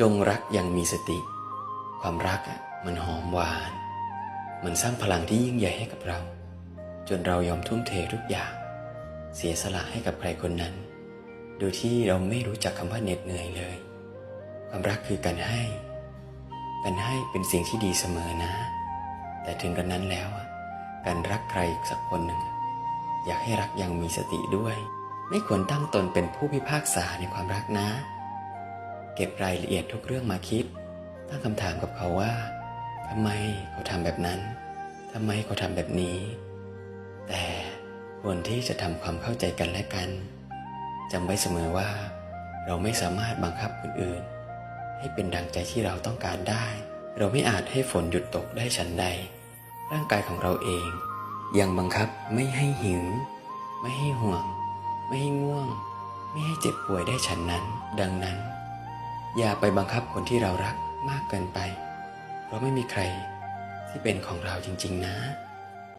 จงรักอยังมีสติ ความรักอะมันหอมหวาน มันสร้างพลังที่ยิ่งใหญ่ให้กับเรา จนเรายอมทุ่มเททุกอย่าง เสียสละให้กับใครคนนั้น โดยที่เราไม่รู้จักคำว่าเหน็ดเหนื่อยเลย ความรักคือการให้ การให้เป็นสิ่งที่ดีเสมอนะ แต่ถึงกระนั้นแล้ว การรักใครสักคนหนึ่ง อยากให้รักอยังมีสติด้วย ไม่ควรตั้งตนเป็นผู้พิพากษาในความรักนะ เก็บรายละเอียดทุกเรื่องมาคิด ตั้งคำถามกับเขาว่าทำไมเขาทำแบบนั้นทำไมเขาทำแบบนี้ แต่ควรที่จะทำความเข้าใจกันและกันจำไว้เสมอว่า เราไม่สามารถบังคับคนอื่น ให้เป็นดังใจที่เราต้องการได้ เราไม่อาจให้ฝนหยุดตกได้ฉันใด ร่างกายของเราเอง ยังบังคับไม่ให้หิว ไม่ให้ห่วง ไม่ให้ง่วง ไม่ให้เจ็บป่วยได้ฉันนั้น ดังนั้น อย่าไปบังคับคนที่เรารักมากเกินไป เพราะไม่มีใครที่เป็นของเราจริง ๆ นะ